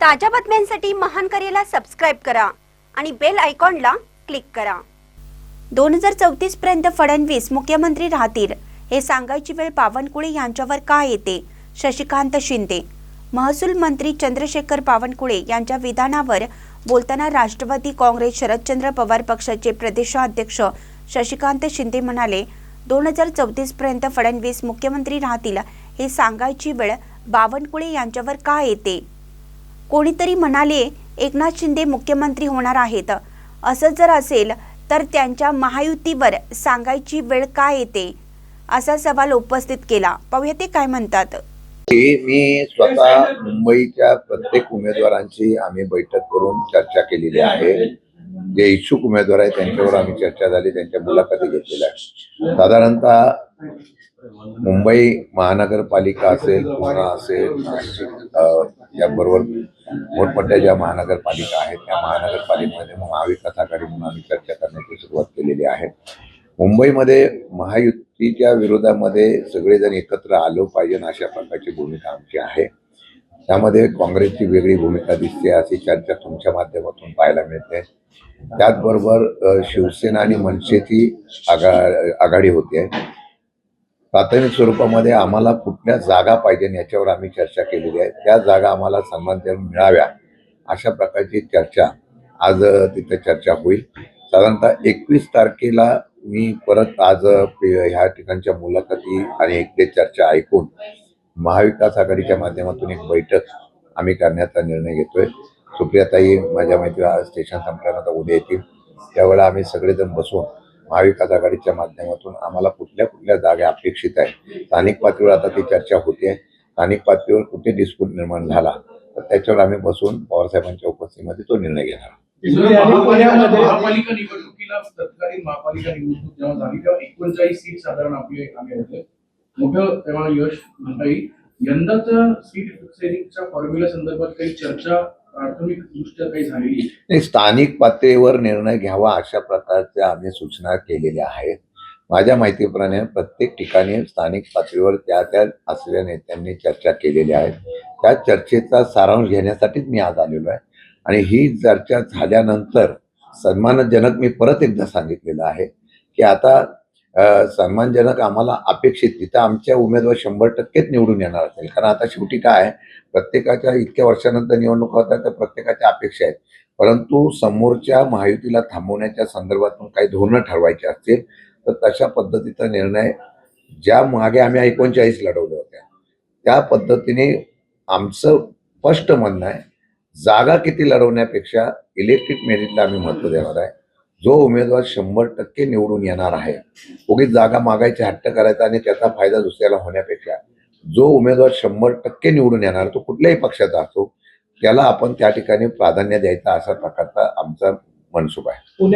ताज्या बातम्यांसाठी महान करेला सबस्क्राईब करा आणि बेल आयकॉनला क्लिक करा. दोन हजार चौतीस पर्यंत फडणवीस मुख्यमंत्री राहतील हे सांगायची वेळ बावनकुळे यांच्यावर का येते? शशिकांत शिंदे महसूल मंत्री चंद्रशेखर बावनकुळे यांच्या विधानावर बोलताना राष्ट्रवादी काँग्रेस शरदचंद्र पवार पक्षाचे प्रदेशाध्यक्ष शशिकांत शिंदे म्हणाले दोन हजार चौतीस पर्यंत फडणवीस मुख्यमंत्री राहतील हे सांगायची वेळ बावनकुळे यांच्यावर का येते? कोणीतरी म्हणाले एकनाथ शिंदे मुख्यमंत्री होणार आहेत. असं जर असेल तर त्यांच्या महायुतीवर सांगायची वेळ काय येते? असा सवाल उपस्थित केला. पाहूया ते काय म्हणतात. मी स्वतः मुंबईच्या प्रत्येक उमेदवारांची आम्ही बैठक करून चर्चा केलेली आहे. जे इच्छुक उमेदवार आहेत त्यांच्यावर आम्ही चर्चा झाली त्यांच्या मुलाखती घेतलेल्या आहेत. साधारणतः मुंबई महानगरपालिका असेल पुणे असेल नाशिक याबरोबर मोठमोठ्या ज्या महानगरपालिका आहेत त्या महानगरपालिकेमध्ये महाविकास आघाडी म्हणून आम्ही चर्चा करण्याची सुरुवात केलेली आहे. मुंबईमध्ये महायुतीच्या विरोधामध्ये सगळेजण एकत्र आलो पाहिजे अशा प्रकारची भूमिका आमची आहे. त्यामध्ये काँग्रेसची वेगळी भूमिका दिसते अशी चर्चा तुमच्या माध्यमातून पाहायला मिळते. त्याचबरोबर शिवसेना आणि मनसेची आघा आघाडी होते. प्राथमिक स्वरूपामध्ये आम्हाला कुठल्या जागा पाहिजे याच्यावर आम्ही चर्चा केलेली आहे. त्या जागा आम्हाला सन्मानजनक मिळाव्या अशा प्रकारची चर्चा आज तिथे चर्चा होईल. साधारणतः एकवीस तारखेला मी परत आज ह्या ठिकाणच्या मुलाखती आणि एक ते चर्चा ऐकून महाविकास आघाडीच्या माध्यमातून एक बैठक आम्ही करण्याचा निर्णय घेतोय. सुप्रियाताई माझ्या माहिती स्टेशन संपल्यानंतर उद्या येतील. त्यावेळेला आम्ही सगळेजण बसून महाविकास आघाडीच्या माध्यमातून आम्हाला कुठल्या कुठल्या जागा अपेक्षित आहे स्थानिक पातळीवर आता ती चर्चा होते स्थानिक पातळीवर कुठे डिस्प्यूट निर्माण झाला? तर त्याच्यावर आम्ही बसून पवारसाहेबांच्या उपस्थितीमध्ये तो निर्णय घेणार. महापालिका निवडणुकीला तत्कालीन महापालिका निवडणूक जेव्हा झाली तेव्हा एकोणचाळीस सीट साधारण आपले आले होते. मोठं तेव्हा यश म्हणता येईल यंदाचा सीट सेलिंगच्या फॉर्म्युला संदर्भात काही चर्चा प्राथमिक दृष्ट्या काही झालेली नाही स्थानिक पातळीवर निर्णय घ्यावा अशा प्रकारच्या आम्ही सूचना केलेल्या आहेत. माझ्या माहितीप्रमाणे प्रत्येक ठिकाणी स्थानिक पातळीवर त्या त्या असलेल्या नेत्यांनी चर्चा केलेल्या आहेत त्या चर्चेचा सारांश घेण्यासाठीच मी आज आलेलो आहे. आणि ही चर्चा झाल्यानंतर सन्मानजनक मी परत एकदा सांगितलेलं आहे की आता सन्मानजनक आम्हाला अपेक्षित. तिथं आमच्या उमेदवार शंभर टक्केच निवडून येणार असेल. कारण आता शेवटी काय आहे प्रत्येकाच्या इतक्या वर्षानंतर निवडणुका होतात तर प्रत्येकाच्या अपेक्षा आहेत. परंतु समोरच्या महायुतीला थांबवण्याच्या संदर्भातून काही धोरणं ठरवायची असतील तर तशा पद्धतीचा निर्णय ज्या मागे आम्ही एकोणचाळीस लढवल्या होत्या त्या पद्धतीने आमचं स्पष्ट म्हणणं आहे जागा किती लढवण्यापेक्षा इलेक्ट्रिक मेरिटला आम्ही महत्त्व देणार आहे. जो उमेदवार शंभर टक्के निवडून येणार आहे उगीच जागा मागायची हट्ट करायचा आणि त्याचा फायदा दुसऱ्याला होण्यापेक्षा जो उमेदवार शंभर टक्के निवडून येणार तो कुठल्याही पक्षाचा असो त्याला आपण त्या ठिकाणी प्राधान्य द्यायचा असा प्रकारचा आमचा मनसूब आहे.